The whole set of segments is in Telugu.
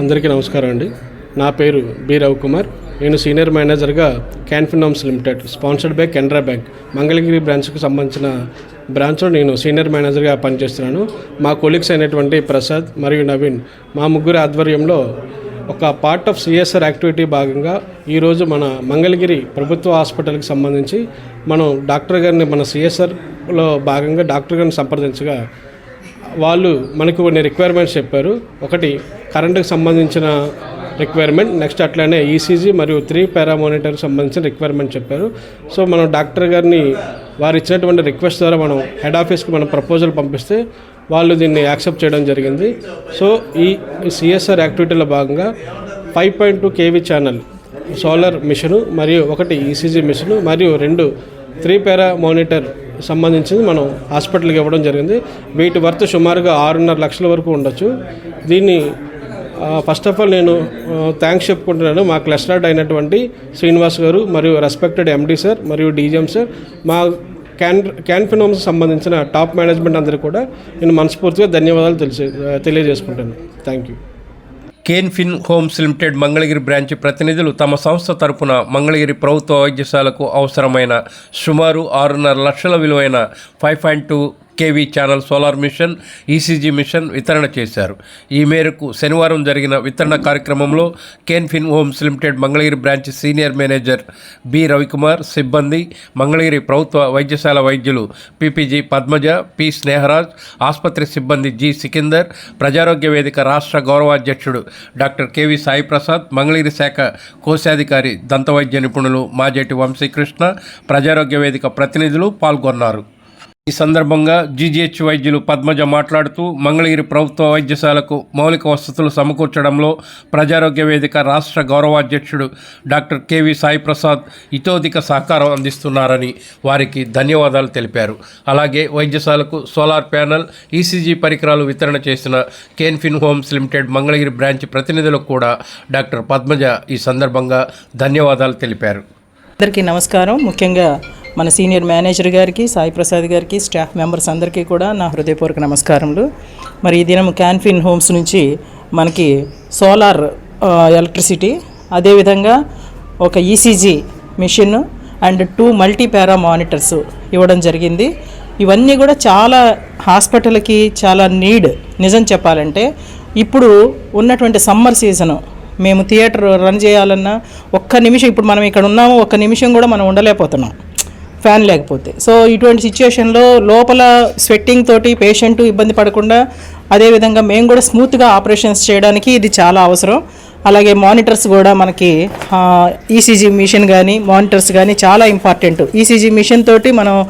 అందరికీ నమస్కారం అండి. నా పేరు బి రవికుమార్. నేను సీనియర్ మేనేజర్గా Can Fin Homes limited sponsored by Canara bank. Mangalagiri బ్రాంచ్కు సంబంధించిన బ్రాంచ్లో నేను సీనియర్ మేనేజర్గా పనిచేస్తున్నాను. మా కొలీగ్స్ అయినటువంటి ప్రసాద్ మరియు నవీన్ మా ముగ్గురు ఆధ్వర్యంలో ఒక పార్ట్ ఆఫ్ సిఎస్ఆర్ యాక్టివిటీ భాగంగా ఈరోజు మన మంగళగిరి ప్రభుత్వ హాస్పిటల్కి సంబంధించి మనం డాక్టర్ గారిని మన సిఎస్ఆర్లో భాగంగా డాక్టర్ గారిని సంప్రదించగా వాళ్ళు మనకు కొన్ని రిక్వైర్మెంట్స్ చెప్పారు. ఒకటి కరెంటుకు సంబంధించిన రిక్వైర్మెంట్ నెక్స్ట్ అట్లానే ఈసీజీ మరియు త్రీ పారామోనిటర్కి సంబంధించిన రిక్వైర్మెంట్ చెప్పారు. సో మనం డాక్టర్ గారిని వారు ఇచ్చినటువంటి రిక్వెస్ట్ ద్వారా మనం హెడ్ ఆఫీస్కి మనం ప్రపోజల్ పంపిస్తే వాళ్ళు దీన్ని యాక్సెప్ట్ చేయడం జరిగింది. సో ఈ సిఎస్ఆర్ యాక్టివిటీలో భాగంగా five point two KV channel solar machine మరియు ఒకటి ఈసీజీ మిషను మరియు రెండు త్రీ పారా మానిటర్ సంబంధించింది మనం హాస్పిటల్కి ఇవ్వడం జరిగింది. వీటి వర్త్ సుమారుగా ఆరున్నర లక్షల వరకు ఉండొచ్చు. దీన్ని ఫస్ట్ ఆఫ్ ఆల్ నేను థ్యాంక్స్ చెప్పుకుంటున్నాను మా క్లస్టర్డ్ అయినటువంటి శ్రీనివాస్ గారు మరియు రెస్పెక్టెడ్ ఎండీ సార్ మరియు డీజీఎం సార్. మా క్యాన్ క్యాన్ఫినోమ్స్ సంబంధించిన టాప్ మేనేజ్మెంట్ అందరికీ కూడా నేను మనస్ఫూర్తిగా ధన్యవాదాలు తెలిసే తెలియజేసుకుంటాను thank you Can Fin Homes limited Mangalagiri branch ప్రతినిధులు తమ సంస్థ తరపున మంగళగిరి ప్రభుత్వ వైద్యశాలకు అవసరమైన సుమారు ఆరున్నర లక్షల విలువైన five point two KV channel solar machine ECG machine వితరణ చేశారు. ఈ మేరకు శనివారం జరిగిన వితరణ కార్యక్రమంలో Can Fin Homes limited Mangalagiri branch senior manager B Ravikumar సిబ్బంది మంగళగిరి ప్రభుత్వ వైద్యశాల వైద్యులు పిపిజి పద్మజ పి స్నేహరాజ్ ఆసుపత్రి సిబ్బంది జి సికిందర్ ప్రజారోగ్య వేదిక రాష్ట్ర గౌరవాధ్యక్షుడు డాక్టర్ కెవి సాయి ప్రసాద్ మంగళగిరి శాఖ కోశాధికారి దంతవైద్య నిపుణులు మాజేటి వంశీకృష్ణ ప్రజారోగ్య వేదిక ప్రతినిధులు పాల్గొన్నారు. ఈ సందర్భంగా జీజీహెచ్ వైద్యులు పద్మజ మాట్లాడుతూ మంగళగిరి ప్రభుత్వ వైద్యశాలకు మౌలిక వసతులు సమకూర్చడంలో ప్రజారోగ్య వేదిక రాష్ట్ర గౌరవాధ్యక్షుడు డాక్టర్ కెవి సాయి ప్రసాద్ ఇతోధిక సహకారం అందిస్తున్నారని వారికి ధన్యవాదాలు తెలిపారు. అలాగే వైద్యశాలకు సోలార్ ప్యానల్ ఈసీజీ పరికరాలు వితరణ చేసిన Can Fin Homes limited Mangalagiri branch ప్రతినిధులకు కూడా డాక్టర్ పద్మజ ఈ సందర్భంగా ధన్యవాదాలు తెలిపారు. అందరికీ నమస్కారం. ముఖ్యంగా మన సీనియర్ మేనేజర్ గారికి సాయి ప్రసాద్ గారికి స్టాఫ్ మెంబర్స్ అందరికీ కూడా నా హృదయపూర్వక నమస్కారములు. మరి ఈ దినం క్యాన్ఫిన్ హోమ్స్ నుంచి మనకి సోలార్ ఎలక్ట్రిసిటీ అదేవిధంగా ఒక ECG machine and two multi para monitors ఇవ్వడం జరిగింది. ఇవన్నీ కూడా చాలా హాస్పిటల్కి చాలా నీడ్ నిజం చెప్పాలంటే. ఇప్పుడు ఉన్నటువంటి సమ్మర్ సీజను మేము థియేటర్ రన్ చేయాలన్నా ఒక్క నిమిషం ఇప్పుడు మనం ఇక్కడ ఉన్నాము ఒక్క నిమిషం కూడా మనం ఉండలేకపోతున్నాం. ఫ్యాన్ లేకపోతే. సో ఇటువంటి సిచ్యుయేషన్లో లోపల స్వెట్టింగ్ తోటి పేషెంట్ ఇబ్బంది పడకుండా అదేవిధంగా మేము కూడా స్మూత్గా ఆపరేషన్స్ చేయడానికి ఇది చాలా అవసరం. అలాగే మానిటర్స్ కూడా మనకి ఈసీజీ మిషన్ కానీ మానిటర్స్ కానీ చాలా ఇంపార్టెంట్ ఈసీజీ మిషన్ తోటి మనం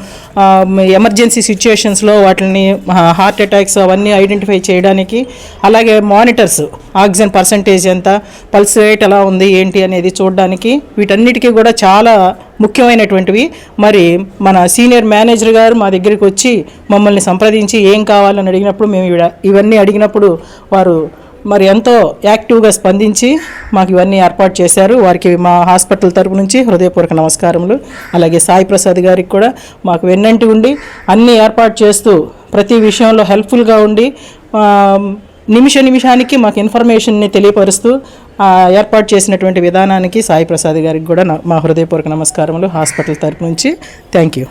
ఎమర్జెన్సీ సిచ్యుయేషన్స్లో వాటిని హార్ట్ అటాక్స్ అవన్నీ ఐడెంటిఫై చేయడానికి అలాగే మానిటర్స్ ఆక్సిజన్ పర్సంటేజ్ ఎంత పల్స్ రేట్ ఎలా ఉంది ఏంటి అనేది చూడడానికి వీటన్నిటికీ కూడా చాలా ముఖ్యమైనటువంటివి. మరి మన సీనియర్ మేనేజర్ గారు మా దగ్గరికి వచ్చి మమ్మల్ని సంప్రదించి ఏం కావాలని అడిగినప్పుడు మేము ఇవన్నీ అడిగినప్పుడు వారు మరి ఎంతో యాక్టివ్గా స్పందించి మాకు ఇవన్నీ ఏర్పాటు చేశారు. వారికి మా హాస్పిటల్ తరపు నుంచి హృదయపూర్వక నమస్కారములు. అలాగే సాయి ప్రసాద్ గారికి కూడా మాకు వెన్నంటి ఉండి అన్నీ ఏర్పాటు చేస్తూ ప్రతి విషయంలో హెల్ప్ఫుల్గా ఉండి నిమిష నిమిషానికి మాకు ఇన్ఫర్మేషన్ని తెలియపరుస్తూ ఏర్పాటు చేసినటువంటి విధానానికి సాయి ప్రసాద్ గారికి కూడా మా హృదయపూర్వక నమస్కారములు హాస్పిటల్ తరపు నుంచి. Thank you.